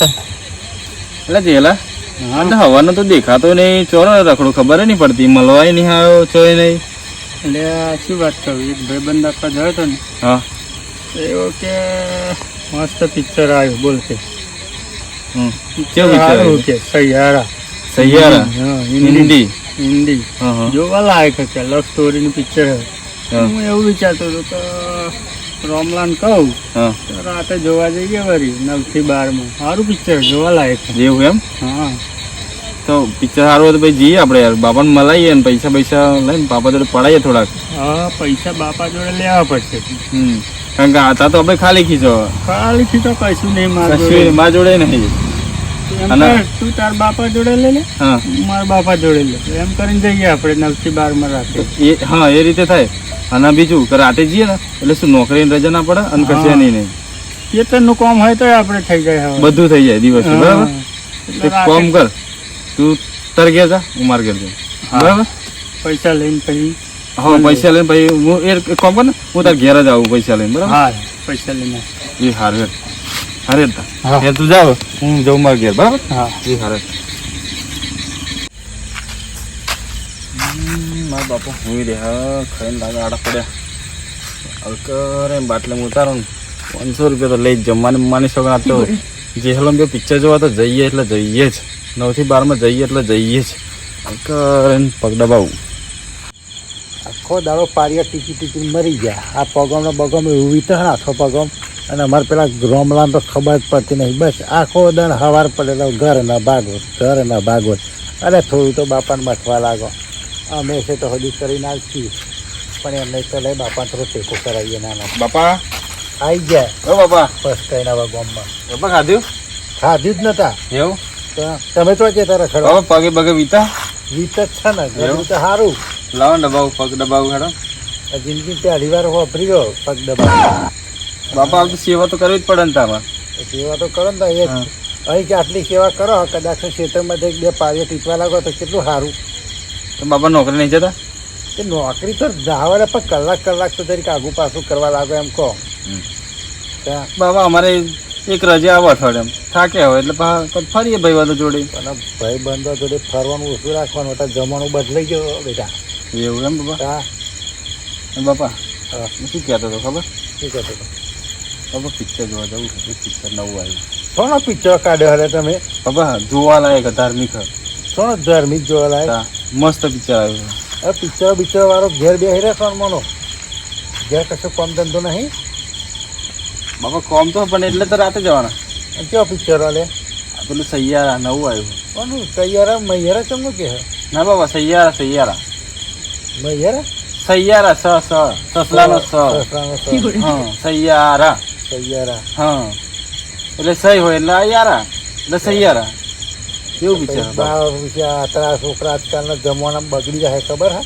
છે. એટલે જેલા હવાનો તો દેખાતો નહીં. ચોરો રખડો ખબર નહીં પડતી. મળવાય નહીં આવ્યો ચોય નહીં. એટલે શું વાત કરું એક ભાઈબંધ આપવા ગયો હતો ને હા. એવો કે મસ્ત પિક્ચર આવ્યું. બોલશે હમ. પિક્ચર કેવું કે સૈયારા સૈયારા હા હિન્દી. હિન્દી. જોવા લાયક છે લવ સ્ટોરીનું પિક્ચર હું એવું વિચારતો હતો કે રોમલાન કહું રાતે જોવા જઈએ વરી નવથી બારમાં સારું પિક્ચર જોવા લાયક. જેવું એમ? હા. તો પિક્ચર સારું હોય તો ભાઈ જઈએ આપણે યાર. બાપાને મલાઈએ ને પૈસા પૈસા લઈને બાપા જોડે પડાઈએ થોડાક. હા પૈસા બાપા જોડે લેવા પડશે. હમ. કારણ કે આતા તો આપણે ખાલી ખીચો. ખાલી ખીચો કશું નહીં માર જોડે. મારા જોડે નહીં. તું તાર બાપા જોડે લે લે હા. મારા બાપા જોડે લે. એમ કરીને જઈએ આપણે નવથી બારમાં રાખે હા એ રીતે થાય. અને બીજું કે રાતે જઈએ ને એટલે શું નોકરીની રજા ના પડે અને કશે. નહીં નહીં. ખેતરનું કામ હોય તો આપણે થઈ જાય હવે. બધું થઈ જાય દિવસ બરાબર? એક કામ કર તું તાર ઘેર જા? હું માર ઘેર જાઉં બરાબર? પૈસા લઈને પછી હા પૈસા લઈને પછી હું એ કામ કર ને હું તાર ઘેર જ આવું પૈસા લઈને બરાબર? હા પૈસા લઈને. એ હારે હારે તા. તું જાવ હું જઉં માર ઘેર બરાબર? હા. એ હાર હમ, હું રે હા ખાઈને લાગે આડા પડ્યા. અલકર બાટલે ઉતારો ને. પાંચસો રૂપિયા તો લઈ જમવાની મમ્માની છોકરા તો. જે હલો બે પિક્ચર જોવા તો જઈએ એટલે જઈએ જ. નવથી બારમાં જઈએ એટલે જઈએ જ. અલકર પગ દબાવું. આખો દાડો પારિયા ટીકી ટીકી મરી ગયા. આ પગમનો બગમ એવું તો આખો પગમ. અને અમારે પેલા ગ્રોમલાન તો ખબર જ પડતી નહીં. બસ આખો દાડ હવાર પડેલો ઘર ના ભાગવત ઘર ના ભાગવત અરે થોડું તો બાપાને મથવા લાગો. અમે છે તો હજુ કરીને આવશું. પણ એમને તો લઈ બાપા થોડો ટેકો કરાવીએ નાના બાપા? આવી ગયા. ઓ બાપા. બસ કઈ ના ગામમાં. બાપા ખાધું? ખાધું જ નતા. એવું? તમે તો જતા તારા બાપા પગે પગે વીતા? વીત જ છે ને એવું? તો સારું લાવો દબાવું પગ દબાવું હેડો. જિંદગી પહેલી વાર વાપરી ગયો પગ દબાવ બાપા આ સેવા તો કરવી જ પડે ને તામાં. સેવા તો કરો ને એ અહીં કે આટલી સેવા કરો કદાચ ખેતરમાં એક બે પારીઓ ટીચવા લાગો તો કેટલું સારું. બાપા નોકરી નહીં જતા? કે નોકરી તો જાવડે પણ કલાક કલાક તો તરીકે આગુ પાછું કરવા લાગે એમ કહો. બાબા અમારે એક રજા આવે અઠવાડિયામાં થાક્યા હોય એટલે ફરીએ ભાઈ વાતો જોડે. પણ ભાઈ બંધો જોડે ફરવાનું ઓછું રાખવાનું હતા જમવાનું બદલાઈ ગયો બેટા. એવું એમ બાપા? હા. બાપા? શું કહેતો હતો ખબર? શું કહેતો હતો? બાપા પિક્ચર જોવા જવું પિક્ચર નવું આવ્યું. થોડો પિક્ચર કાઢ્યો હવે તમે. બાબા જોવા લાયક ધાર્મિક થોડો ધાર્મિક જોવા લાયક હતા. મસ્ત પિક્ચર આવ્યું હવે પિક્ચર બિક્ચર વાળો ઘેર બેસી રહે સોન મનો ઘેર કશો કામ ધંધો નહીં બાપા કોમ તો પણ એટલે તો રાતે જવાના અને કેવો પિક્ચર વાલે આ પેલું સૈયારા નવું આવ્યું કોનું તૈયારા મૈયારા ચમનું કે હે ના બાબા સૈયારા સૈયારા મૈયારા સૈયારા સ સ સસલાનો સ સસરાનો સ. હા સૈયારા તૈયારા હા એટલે સહી હોય એટલે આ યારા એટલે સૈયારા એવું પિક્ચર બાર છોકરા આજકાલના જમવાના બગડી જાય ખબર હા?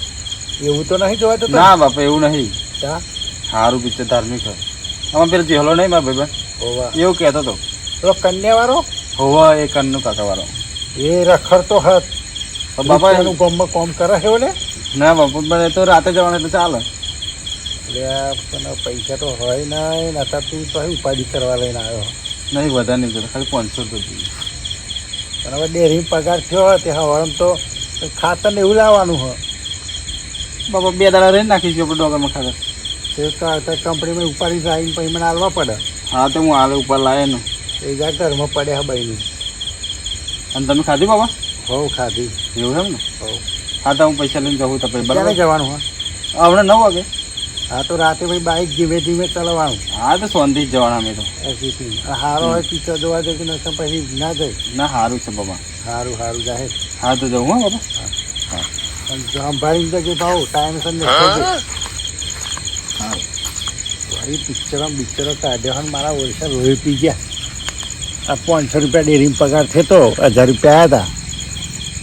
એવું તો નહીં જોવાતું? ના બાપા એવું નહીં? સારું પિક્ચર ધાર્મિક હોય. આમાં પેલો જેહલો નહીં મારા ભાઈ હોવા. એવું કહેતો હતો પેલો કન્યાવાળો? હોવા એ કન્નુ કાકા એ રખડતો હત બાપા એનું ગામમાં કોમ કરે છે ઓલે? ના બાપા પણ એ તો રાતે જવાનું એટલે ચાલે. એટલે પૈસા તો હોય નહીં ને તું તો ઉપાડી કરવા લઈને આવ્યો. નહીં વધારે નહીં ખાલી પાંચસો રૂપિયા પણ હવે ડેરી પગાર થયો હોય તે હવાળમ તો ખાતર ને એવું લાવવાનું હોય. બાપા બે દાડા રહી નાખીશું આપણે ડોગરમાં ખાતર. તે તો કંપનીમાં ઉપાડી આવીને પછી મને હાલવા પડે. હા તો હું હાલે ઉપર લાવે ને. એ જા ઘરમાં પડે હા બૈની. અને તમે ખાધી બાબા હો ખાધી. એવું એમ ને? હો. હા તો હું પૈસા લઈને જવું તો પછી બરાબર? જવાનું હોય? હમણાં નવ વાગે. હા તો રાતે ભાઈ બાઇક ધીમે ધીમે ચલાવવાનું. હા તો સોનથી જ જવાના અમે તો. હારો હોય પિક્ચર જોવા જાય કે નકર પછી ના જાય. ના સારું છે બાબા. સારું સારું જાહેર હા તો જવું હા બાબા. અને સંભાળીને જજે ભાવ ટાઈમ સર નીકળજે હા. વળી પિક્ચરો પિક્ચરો કાઢ્યો અને મારા ઓળખા લોહી પી ગયા. આ પાંચસો રૂપિયા ડેરીમાં પગાર થતો હજાર રૂપિયા આવ્યા હતા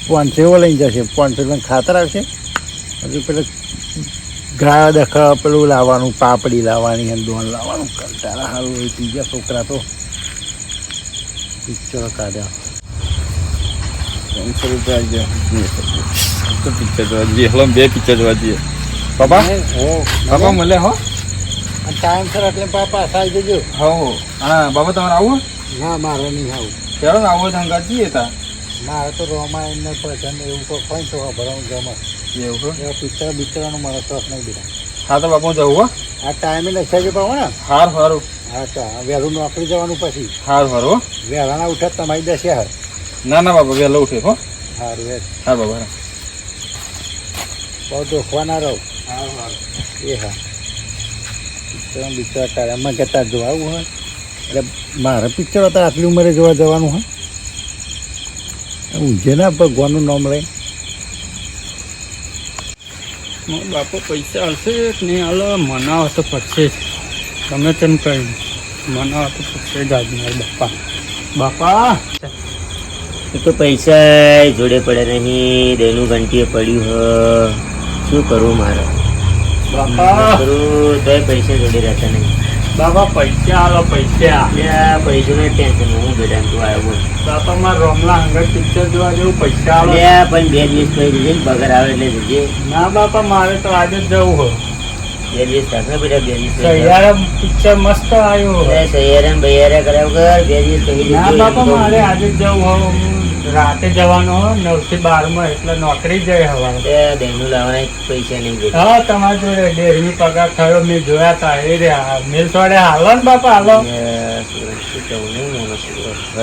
પાંચસો એવો લઈ જશે. પાંચસો રૂપિયા ખાતર આવશે. હજુ પેલું ગાય દખા પેલું લાવવાનું પાપડી લાવવાની દોણ લાવવાનું. કંટાળા સારું હોય ગયા છોકરા તો. પિક્ચર કાઢ્યા. ત્રણસો રૂપિયા તો પિક્ચર જોવા જઈએ. હલો બે પિક્ચર જોવા જઈએ. બાબા હો? બાબા મળે હો? ટાઈમ સર એટલે પાછા આવી જજો. હો હો બાબા તમારે આવું? ના મારે નહીં આવું. ચાલો આવો ધંગા જઈએ તા. મારે તો રોમાયણ ને ભજન એવું કોઈ હોય તો ભરવાનું ગમે એવું હો. એવા પિક્ચર બિક્ચરનો મારો શોખ નહીં બીજા હા તો બાપુ જવું હો. આ ટાઈમે નથી છે પાવો ને. હાર હારું. હા તો વહેલું નોકરી જવાનું પછી. હાર હારું હો. વહેલાના ઉઠે તમારી દસે હાર ના ના બાપા વહેલો ઉઠે હો. સારું એ હા બાબા હા. બહુ રહો. હા રહો એ હા. પિક્ચર બિક્ચર તારે એમાં કહેતા જોવાનું હોય એટલે મારે પિક્ચર હતા આટલી ઉંમરે જોવા જવાનું હોય. ઊંઝે ના ભગવાનનું નામ લે બાપો પૈસા હશે કે નહીં હાલો મનાવો તો પડશે જ. તમે તેમ કહ્યું. મનાવો તો પડશે જ આજ મારા બાપા. બાપા! એ તો પૈસા જોડે પડે નહીં દેનું ઘંટીએ પડ્યું હ. શું કરવું મારે? બાપા! કરું? તોય પૈસા જોડે રહેતા નહીં. બાપા પૈસા આવે પૈસા. એટલે પૈસાનું ટેન્શન હું બેટા તું આવ્યો બોલ. બાપા મારા રોમલા હંગર પિક્ચર જોવા જેવું પૈસા હાલો એટલે પણ બે દિવસ પછી જજે પગાર આવે એટલે જજે ના બાપા મારે તો આજે જ જવું હોય. બે દિવસ થશે બેટા બે દિવસ સૈયારા પિક્ચર મસ્ત આવ્યું. સૈયારા બૈયારા કરાવ કર બે દિવસ ના બાપા મારે આજે જ જવું હોય. રાતે જવાનો નવથી બારમાં એટલે નોકરી જાય હવા લાવવાના પૈસા નહીં હા તમારા જોડે ડેરી પગાર થયો મેં જોયા તા એ રહ્યા. મિલ થોડે હાલો ને બાપા હાલો.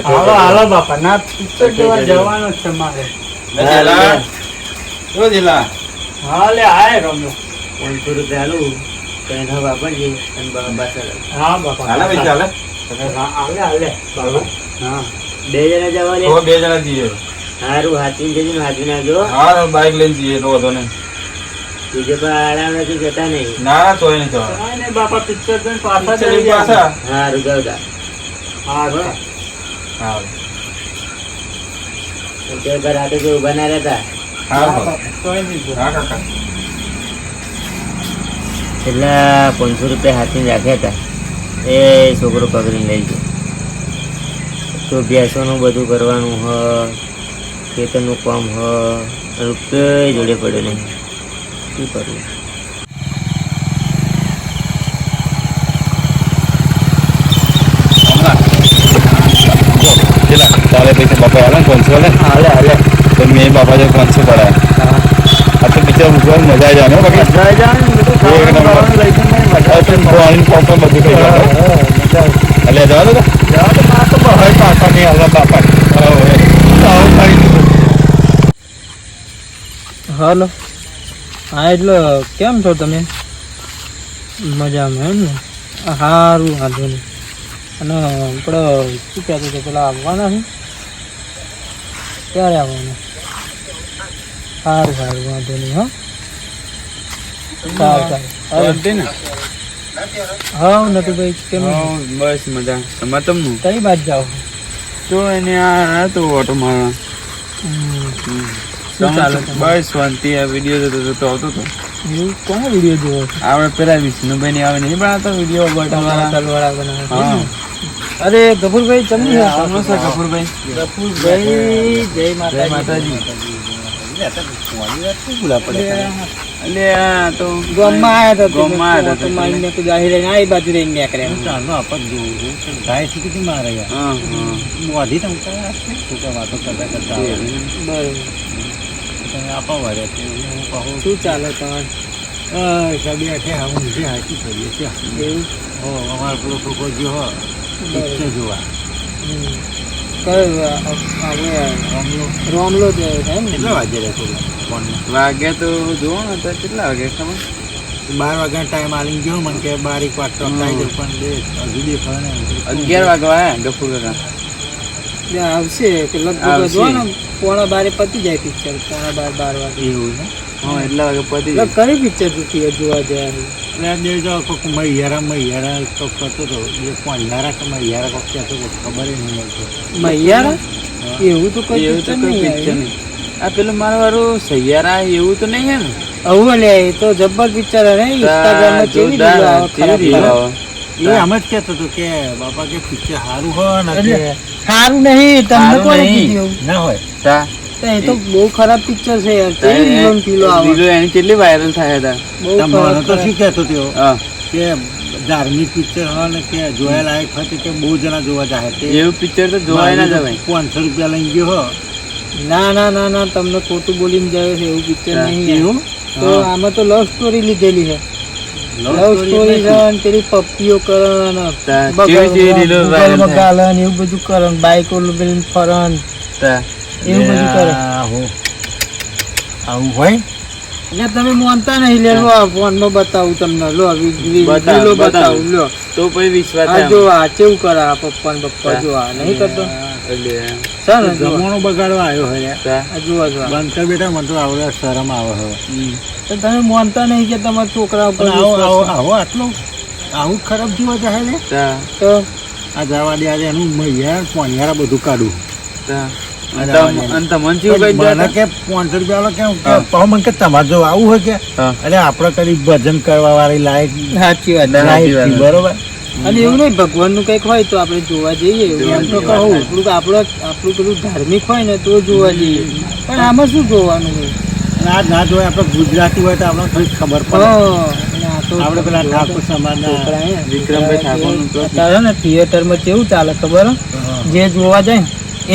હાલો હાલો બાપા ના પિક્ચર જોવા જવાનું છે મારે. હા લે. આય રમ્યો. પાંચસો રૂપિયા આલું. તો એના વાપરજે અને બા- હા બાપા હાલે હા હાલે હાલે. હા. બે જણા જવાની તો બે જણા જઈએ. હારું હાથી જજો હાથી આવજો. હા બાઈક લઈને જઈએ તો વધો નહીં. બીજે પણ આરામ નથી જતા નહીં. ના ના તોય નહીં નહીં બાપા પિક્ચર જોઈને પાછા જઈ પાછા. હા. હા. હા તે ઘર જો ઊભા ના રહેતા. હા હા. હા. હા કાકા. છેલ્લા પાંચસો રૂપિયા હાથી રાખ્યા હતા. એ છોકરો પકડીને લઈ ગયો. તો ભેંસોનું બધું કરવાનું હ ખેતરનું કામ હ રૂપિયા જોડે પડે નહીં. શું કરવું? તારે પૈસા બાપા હાલે પાંચસો હાલે હાલે હાલે તો મેં બાપા જો પાંચસો પડાયા આ તો પિક્ચર મજા આવી જાય બાકી. બધું થઈ જાય એટલે જવા દો જવા દો, મારે તો બહાર પાછા નહીં હાલે. હા, એટલે કેમ છો તમે? મજામાં એમ ને? સારું વાંધો નહીં અને આપણે શું કહેતો હતો, પેલા આવવાના છે? ક્યારે આવવાના? સારું સારું વાંધો નહીં, હા. સારું સારું. હા નટુભાઈ કેમ બસ મજા. તમારે તમનું? કઈ બાજ જાઓ? તો એને આ હતો ઓટો મારવા? બસ શાંતિ આ વીડિયો જોતો જોતો આવતો હતો એવું? કોનો વીડિયો જોવો આપણે પેલા વિષ્ણુભાઈ ની આવે નહીં બનાવતો વીડિયો બટન તલવાળા બનાવે હા? અરે ગફુરભાઈ ચમ છે કપૂરભાઈ ગફુરભાઈ જય જય માતાજી. ચાલો ગાય તમારે અમારો પેલો છોકરો જે હો. જોવા. રોમલો જ છે એમ ને. કેટલા વાગે રહેતો ફોનમાં તો જોવો ને તો કેટલા વાગે ખબર? બાર વાગ્યાનો ટાઈમ આલીને ગયો મને કે બાર એક વાર ટ્રક આવી પણ બે હજુ અગિયાર વાગે આયા ગફુર કાકા. આવશે કે લગભગ. ને પોણા બારે પતી જાય પિક્ચર પોણા બાર બાર વાગે. એવું ને હા એટલા વાગે પતી જાય. કરી પિક્ચર જોવા જવાનું. એટલે બે જો કોઈક મૈયારા મૈયારા તો કરતો હતો. બે કોણિયારા કે મૈયારા કોક કહેતો હતો ખબર નહીં મળતો મૈયારા એવું તો કઈ એવું તો કઈ પિક્ચર નહીં. આ પેલું મારું વાળું સૈયારા એવું તો નહીં હે ને આવું લે એ તો જબ્બર પિક્ચર હે ઇન્સ્ટાગ્રામમાં કેવી રીલ આવે. એ આમ જ કહેતો હતો કે બાપા કે પિક્ચર સારું હોય ને સારું નહીં તમને એવું? ના હોય. તા તો. એ તો બહુ ખરાબ પિક્ચર છે યાર. તે રીલો પીલો આવે? રીલો એની કેટલી વાયરલ થયા હતા? તમારો તો શું કહેતો હતો? કે ધાર્મિક પિક્ચર હોય ને કે જોયા લાયક હોય કે બહુ જણા જોવા જાય તે એવું પિક્ચર તો જોવાય ના જવાય. પાંચસો રૂપિયા લઈ ગયો હો. ના ના ના ના તમને ખોટું બોલીને જાય છે એવું પિક્ચર નહીં એવું? તો આમાં તો લવ સ્ટોરી લીધેલી છે. લવ સ્ટોરી છે અને પેલી પપ્પીઓ કરે ને તા બગાડ- કેવી કેવી રીલો viral ગૂગલમાં થાય. ગાલે ને એવું બધું કરે ને બાઈકો લઈને ફરે ને તા. એવું બધું કરે. આવું આવું હોય? એટલે તમે માનતા નહીં લે લો આ બતાવું તમને. લો વી- વી- બતાવ, રીલો બતાવ. બતાવું લો. તો પછી વિશ્વાસ જો આ કેવું કરે આ પપ્પા ને પપ્પા જો આ નહીં કરતો? એટલે છે ને જો. જમવાનો બગાડવા આવ્યો હોય તા. આ જુઓ જો આ. બંધ કર બેટા મને તો આવડે શરમ આવે હવે. તો તમે માનતા નહીં કે તમારા છોકરા ઉપર આવો આવો આટલું આવું ખરાબ જીવા જાય ને તો. આ જવા દે આજે એનું મૈયા પોણિયારા બધું કાઢું. ભજન કરવા વાળી લાયક સાચી વાત. બરોબર? અને એવું નહીં ભગવાનનું કંઈક હોય તો આપણે જોવા જઈએ. એમ તો કહું. થોડુંક આપણું આપણું પેલું ધાર્મિક હોય ને તો જોવા જઈએ. પણ આમાં શું જોવાનું હોય? આ ના જોઈએ આપણે ગુજરાતી હોય તો આપણે થોડી ખબર પડે. આપણે પેલા ઠાકોર સમાજના વિક્રમભાઈ ઠાકોરનું ને થિયેટરમાં કેવું ચાલે ખબર? જે જોવા જાય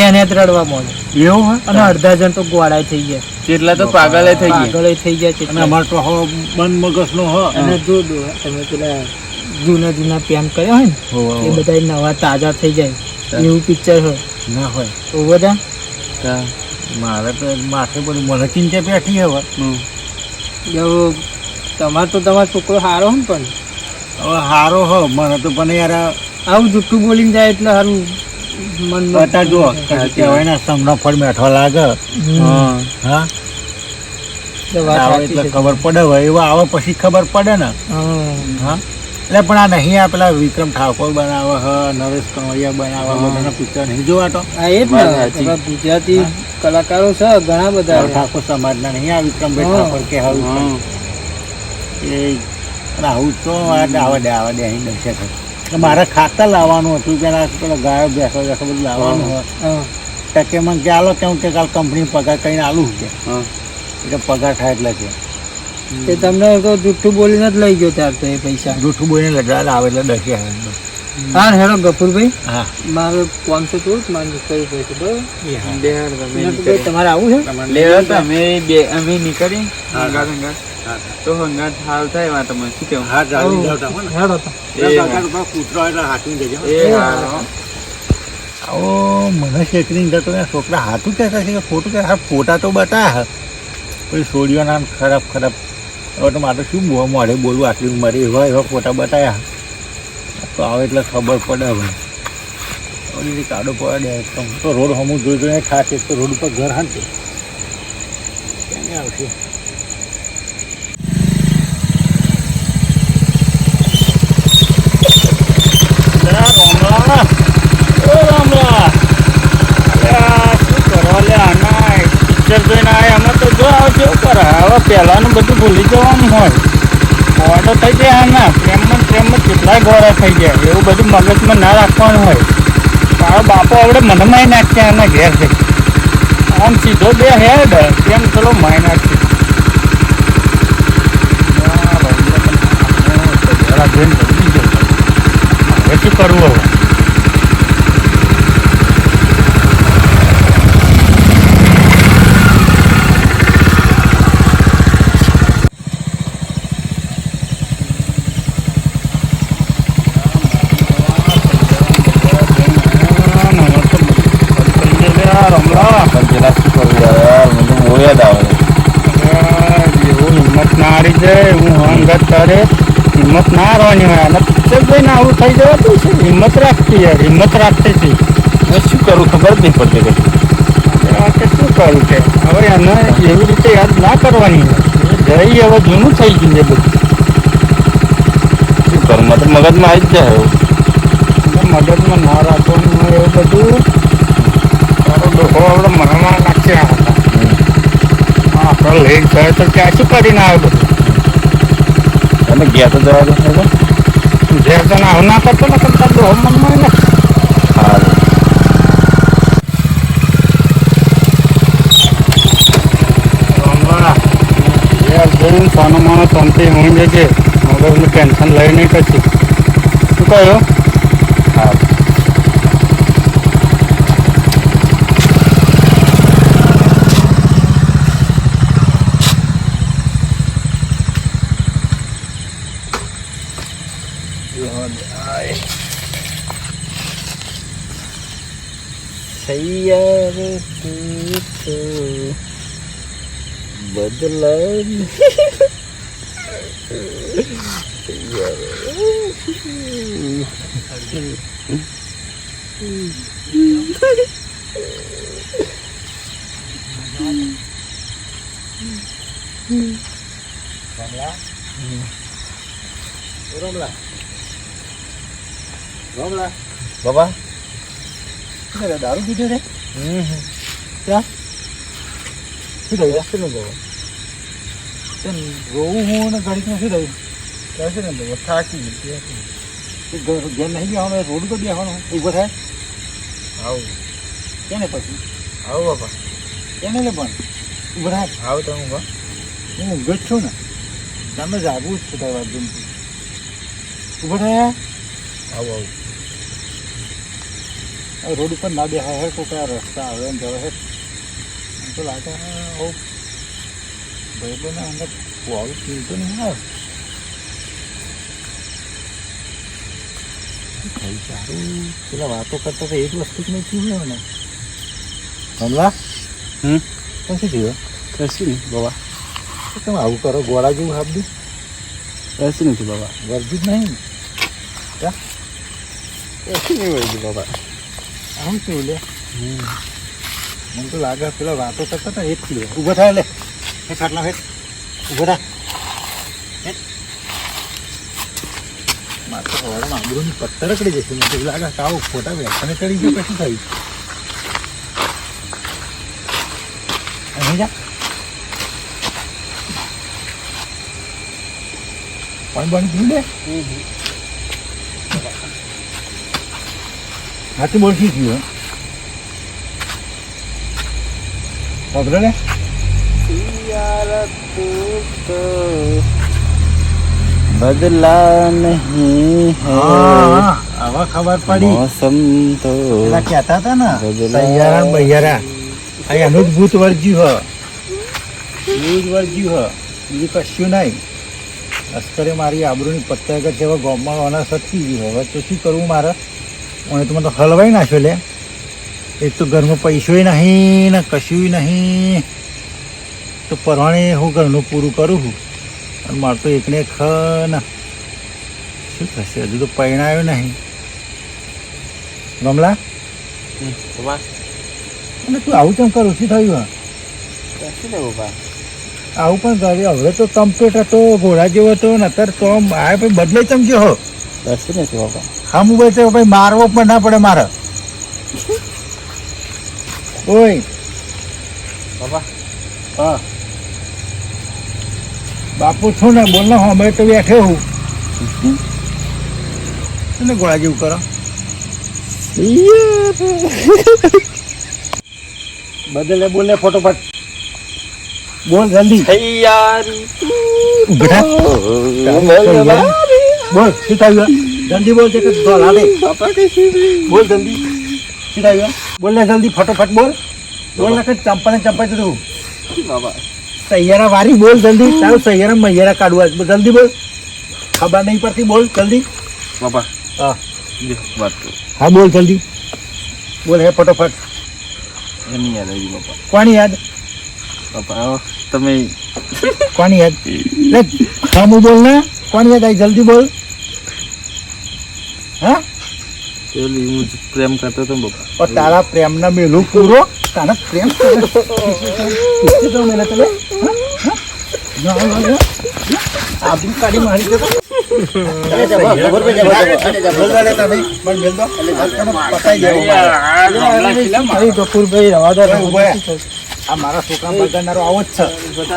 એને જ રડવા મળે. એવું હોય અને અડધા જણ તો ગોળાય થઈ ગયા. કેટલા તો પાગલ થઈ ગયા. પાગળે થઈ ગયા છે અને અમારે તો હો બંધ મગજનો હો. અને જો તમે પેલા જૂના જૂના પેન કર્યા હોય ને એ બધા નવા તાજા થઈ જાય. એવું પિક્ચર હોય. ના હોય. તો બધા મારે તો માથે પડી મને ચિંતા બેઠી હવે. તમારે તો તમારો છોકરો સારો હોય ને પણ. હવે સારો હો મને તો પણ યાર આવું જુઠ્ઠું બોલીને જાય એટલે સારું મન બતા જો કહેવાય ને સમનો ફળ લાગે. હા. હા? વાત આવે સાચી એટલે ખબર પડે હોય એવા આવે પછી ખબર પડે ને. હા. હા? એટલે પણ આ નહીં આ પેલા વિક્રમ ઠાકોર બનાવે હ નરેશ કનોડિયા બનાવે બધાના પિક્ચર નહીં. જોવાતો હા એ જ ને ગુજરાતી કલાકારો છે ઘણા બધા ઠાકોર સમાજના નહીં આ વિક્રમભાઈ ઠાકોર કે હવે એ આવું તો આ આવા દે આવા દે અહીં દર્શક તો મારે ખાતર લાવવાનું હતું પેલા પેલા ગાયો બેસો બેસો બધું લાવવાનું હોય. ટકે કે મને કે આલો કેમ કે કાલ કંપની પગાર કહીને આલું કે. એટલે પગાર થાય એટલે કે. તે તમને તો જુઠ્ઠું બોલીને જ લઈ ગયો ત્યાર તો એ પૈસા. જૂઠું બોલીને લગાડ આવે એટલે દસે હા હેલો ગફુરભાઈ. હા. મારે પાંચસો ચોવીસ મારે કરવું પડશે બરાબર તમારે આવું છે? લેવા તો અમે બે અમે નીકળી હંગાત હંગાત. તો હંગાત હાલ થાય વાત તમે શું કેવું? હા જાવ હેડો તો. કૂતરો એટલે હાથવી દેજો એ હાલ હો. આવો મને શેકરી અંદર તો છોકરા હાથું કહેતા છે કે ખોટું કે હા ફોટા તો બતા. પછી છોડીઓ નામ ખરાબ ખરાબ. હવે તો મારે શું બહુ મોડે બોલવું આટલી ઉંમરે એવા એવા ફોટા બતાવ્યા તો આવે એટલે ખબર પડે હવે. રીતે કાઢો પડે તો હું તો રોડ હમું જોઈ જોઈને ખાસ એક તો રોડ ઉપર ઘર હાંચે ક્યાં આવશે? પહેલાનું બધું ભૂલી જવાનું હોય. ઓર્ડર થઈ જાય આના પ્રેમમાં પ્રેમમાં કેટલાય ગોળા થઈ ગયા. એવું બધું મગજમાં ના રાખવાનું હોય. તારો બાપો આપણે મને મારી નાખશે, આના ઘેર છે આમ સીધો બે હેડ કેમ ચલો માય નાખશે? હવે શું કરવું હવે પણ પેલા શું કરવું યાર મને તો બહુ યાદ આવે એવું હિંમત ના હારી જાય હું હંગત કરે ના હારવાની હોય અને પિક્ચર આવું થઈ જવાતું છે? હિંમત રાખતી યાર હિંમત રાખતી હતી. શું કરું? ખબર નહીં પડતી કે શું કરું કે? હવે એને એવી રીતે યાદ ના કરવાની હોય. જઈ હવે જૂનું થઈ ગયું છે બધું. શું કરું? મતલબ મગજમાં આવી જ જાય એવું. મગજમાં ના રાખવાનું હોય એવું બધું. તારો ડોહો આપણે મનમાં નાખશે હા આપણે લેટ થયો તો ત્યાં શું કરીને આવે બધું? તમે ગયા તો જવા દે હેડો. જે તને આવું ના કરતો ને કરતા ડોહો મનમાં ને સોનો માનો શાંતિ હોઈ જજે મગજનું ટેન્શન લઈ નહીં પછી કયો સૈયાર તું તો બદલાય રોમલા રોમલા બાબા શું કરે, દારૂ પીધો છે? ક્યાં શું થયું? શું થયું? તેમ રોવું હું ને ઘડીકમાં શું થયું? ક્યાં છે ને બાબા થાકી ઘેર નહીં બેવાનું રોડ પર બેસવાનું ઊભો થાય? આવું. કેને પછી? આવું બાપા કેને લે પણ ઊભો થાય? આવું તમે બા હું ઊંઘો જ છું ને. તમે જાગવું જ છું તારી વાત ઊભો થાય? આવું આવું. રોડ ઉપર ના બેહાય હે તો કયા રસ્તા આવે એમ જવા હે. એમ તો લાગે હો ભાઈ બને અંદર વાળું પીતો નહીં આવે ભાઈ સારું પેલા વાતો કરતા તો એક વસ્તુ જ નહીં પીવું ને હમલા હમ? કશું થયું? કશું નહીં બાબા. તમે આવું કરો ગોળા જેવું હાબદું કશું નથી બાબા. વર્જિત નહીં ક્યાં કશું નહીં હોય બાબા. આમ શું લે. મને તો લાગે પેલા વાતો કરતા હતા એક થયું ઊભો થાય લે. એ ખાટલા હેઠ. ઊભો. મારે તો પથ્થર રખડી જશે. મને તો લાગે કે ખોટા બેઠાને ચડી ગયો કશું થયું? અહીં જા. પાણી પીવું લે હાથી બોલ શું થયું ખબર ને બદલા નહીં આવા ખબર પડી. મોસમ તો કહેતા હતા ને. સૈયારા બૈયારા. એનું જ ભૂત વર્જ્યું હ. ભૂત વર્જ્યું હ. બીજું કશું નહીં. અસ્કરે મારી આબરૂની પત્તા જેવા ગોમમાં ઓનર સટકી ગયું હવે તો શું કરવું મારે? મને તમે તો હલવાઈ નાખ્યો લે એક તો ઘરમાં પૈસોય નહીં ને કશું નહીં તો પરવાણે હું ઘરનું પૂરું કરું છું અને મારે તો એકને ખ ના શું થશે હજુ તો પરણાયો નહીં ગમલા અને તું આવું કેમ કરું શું થયું આવું પણ કરે હવે તો કમ્પ્યુટર હતો ઘોડા જેવો હતો ને અત્યારે તો આ બદલે ચમક્યો હો કશું નથી બાબા હા મોબાઈલ તો ભાઈ મારવો પણ ના પડે મારે. ઓય. બાપા હા. બાપુ છું ને બોલ ને હવે તો બેઠે હું. એને ગોળા જેવું કરો. બદલે બોલે ફોટોફટ. બોલ જલ્દી. તૈયારી. બોલ શું થયું? જલ્દી બોલ કે ધોલા બોલ જલ્દી. સીધા બોલ ને જલ્દી ફટોફટ બોલ. બોલ ને કે ચંપા ને ચંપા તું બાબા સૈયારા વારી બોલ જલ્દી. તારું સૈયારા મૈયારા કાઢવા. જલ્દી બોલ. ખબર નહીં પડતી. બોલ જલ્દી. બાપા. હા. વાત હા બોલ જલ્દી. બોલ હે ફટોફટ. એની યાદ આવી બાપા. કોની યાદ? બાપા તમે કોની યાદ? લે સામું બોલ ને. કોની યાદ આવી? જલ્દી બોલ. હા પેલી હું જ પ્રેમ કરતો તો બાપા ઓ તારા પ્રેમના મેલું પૂરો તારા પ્રેમ મેલે તમે હા? હા? ના, ના, ના. આપણી કાઢી મારી દે તો. બોલવા દે તમે. પણ મેલ દો. તમે પતાઈ દેવો મારે. અરે ગફુરભાઈ રવા દો ઊભો આ મારા છોકરા બગાડનારો આવો જ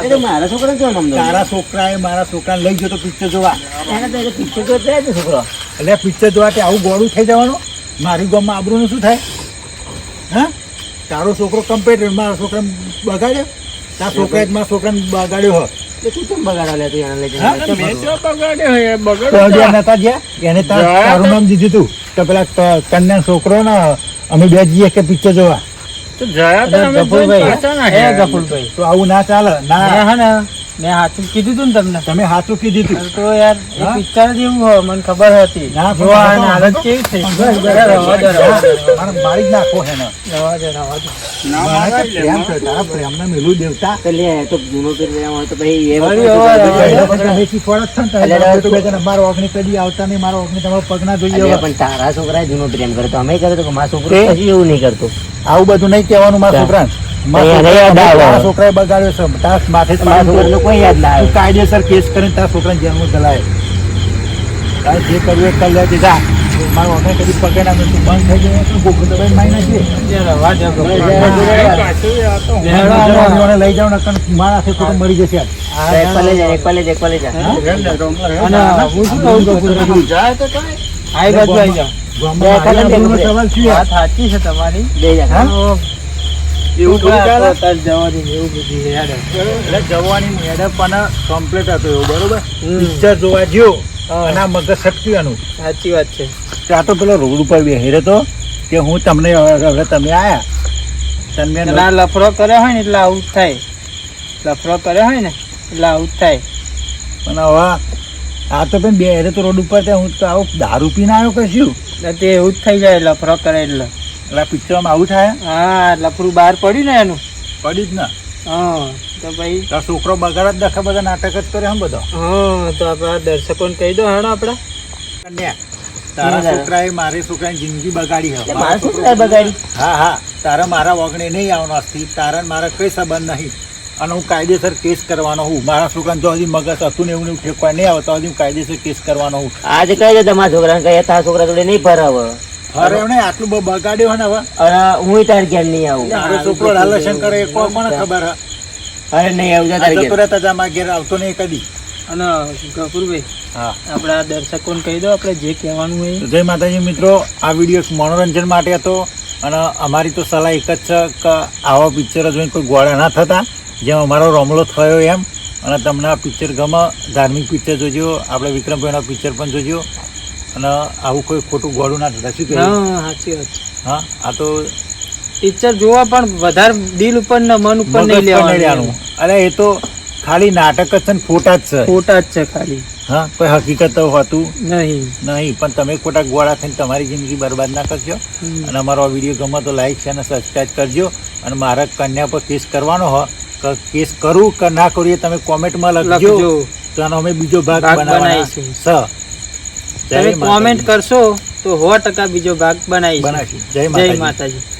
છે મારા છોકરા તારા છોકરાએ મારા છોકરા લઈ ગયો તો પિક્ચર જોવા એને તો પિક્ચર જોવા છોકરો એટલે પિક્ચર જોવા તે આવું ગોળું થઈ જવાનું? મારી ગામમાં આબરૂનું શું થાય? હા? તારો છોકરો કમ્પ્લીટ મારા છોકરાને બગાડ્યો? તારા છોકરા જ મારા છોકરાને બગાડ્યો હો એટલે તું કેમ બગાડા લે તું એને લઈ હા, જઈને મેં તો બગાડ્યો હે, તો બગાડ્યો હજી આ નતા ગયા? એને તાર- ગયા તારું નામ દીધું તું? પેલા ક- કન્યા છોકરો ને અમે બે જઈએ કે પિક્ચર જોવા? તો આવું ના ચાલે. મેં ના હે ને. મેં હાથું કીધું તું ને તમને. તમે સાચું કીધું તું. તો યાર એ પિક્ચર જ એવું હોય મને ખબર હતી. ના, પણ જોવા હાલત કેવી થઈ? મારે જ નાખો હે ને રવા દો, રવા દો. ના મને મારાય તો લે, પ્રેમ મારાય. છે, તારા પ્રેમને મેલું દેવતા. તો જૂનો પીર રહ્યા હોય તો ભાઈ એ વળી વખતે હવે તો હવે બગાડ્યો. તમે શીખવાડો જ છો ને, એટલે તમે તો બે જણા મારો ઓગણી કદી આવતા નહીં મારો ઓગણી તમારા પગના જોઈએ પણ તારા છોકરાએ જૂનો પ્રેમ કરતો અમે કરતો મારા છોકરો એવું નહીં કરતો. આવું બધું નહીં કહેવાનું મારા યાદ છોકરાએ- આવે. તારા છોકરાએ બગાડ્યો છે. તારા માથે જ મારા છોકરાને કોઈ યાદ ના આવે. કાયદેસર કેસ કરીને તારા છોકરાને જેલમાં ગલાય. તારે જે કરવું એ કરી લેજે. જા. મારો ઓગણી કદી પગે ના તું બંધ થઈ જાય તો ગોખું દબાઈને મારી લઈ જશે શું આ બાજુ આવી બે સવાલ છે? વાત સાચી છે તમારી? એવું બધું જવાની એવું બધું યાર. એટલે જવાની મેડમ પણ કમ્પ્લીટ હતો એવું બરોબર. પિક્ચર જોવા હા. અને આ મગજ સટક્યાનું સાચી વાત છે. ત્યાં તો પેલો રોડ ઉપર બેહી રહ્યો કે હું તમને હવે તમે આયા. તમે ના લફડો લફરો કર્યો હોય ને એટલે આવું થાય. લફરો કર્યો હોય ને એટલે આવું થાય. પણ હવે આ તો પણ બે હેરે તો રોડ ઉપર ત્યાં હું તો આવું દારૂ પીને આવ્યો કશું એટલે તે એવું જ થઈ જાય લફરો કરે એટલે. એટલે પિક્ચરમાં આવું થાય? હા લફરું બહાર પડ્યું ને એનું. પડી જ ને? હા તો ભાઈ તો છોકરો બગાડ જ દખા બધા નાટક જ કરે હમ બધો? હા તો આપણા દર્શકોને કહી દો હેડો આપણે. કન્યા, તારા છોકરાએ મારી છોકરાની જિંદગી બગાડી હે. મારા છોકરાએ બગાડી? હા હા. તારા મારા વગણે નહીં આવવાનો સ્થિત તારા મારા કઈ સંબંધ નહીં. અને હું કાયદેસર કેસ કરવાનો હું મારા છોકરાને જો હજી મગજ હતું ને એવું એવું ઠેકવા નહીં આવતા હજી હું કાયદેસર કેસ કરવાનો હું આજે કહી દે તમારા છોકરાને કહે તારા છોકરા જોડે નહીં ફરાવ અરે એમને આટલું બહુ બગાડ્યું હે ને હવે? અને હું તાર ઘેર નહીં આવું. તારો છોકરો લાલસન એ કોઈ કોને ખબર અરે નહીં આવું જા તારે ઘેર રહેતા જા મારા ઘેર આવતો નહીં કદી. અને ગફુરભાઈ હા. આપણા દર્શકોને કહી દો આપણે જે કહેવાનું હોય જય માતાજી મિત્રો આ વીડિયો મનોરંજન માટે હતો અને અમારી તો સલાહ એક જ છે કે આવા પિક્ચરો જોઈને કોઈ ગોળા ના થતા જેમ અમારો રોમલો થયો એમ. અને તમને આ પિક્ચર ગમે ધાર્મિક પિક્ચર જોજો આપણે વિક્રમભાઈના પિક્ચર પણ જોજો. અને આવું કોઈ ખોટું ગોળું ના થતા શું સાચી વાત. હા આ તો પિક્ચર જોવા પણ વધારે દિલ ઉપર ને મન ઉપર નહીં લેવાનું. અરે એ તો ખાલી નાટક જ છે ને ફોટા જ છે. ફોટા જ છે ખાલી. હા કોઈ હકીકત તો હોતું નહીં. નહીં પણ તમે ખોટા ગોળા થઈને તમારી જિંદગી બરબાદ ના કરશો? અને અમારો આ વીડિયો ગમે તો લાઈક છે અને સબસ્ક્રાઈબ કરજો. અને મારા કન્યા પર કેસ કરવાનો હોય કેસ કરું કે ના કરું એ તમે કોમેન્ટમાં લખજો. તો અમે બીજો ભાગ બનાવીશું. જય તમે કોમેન્ટ કરશો તો સો ટકા બીજો ભાગ બનાવીશું. બનાવીશું. જય માતાજી.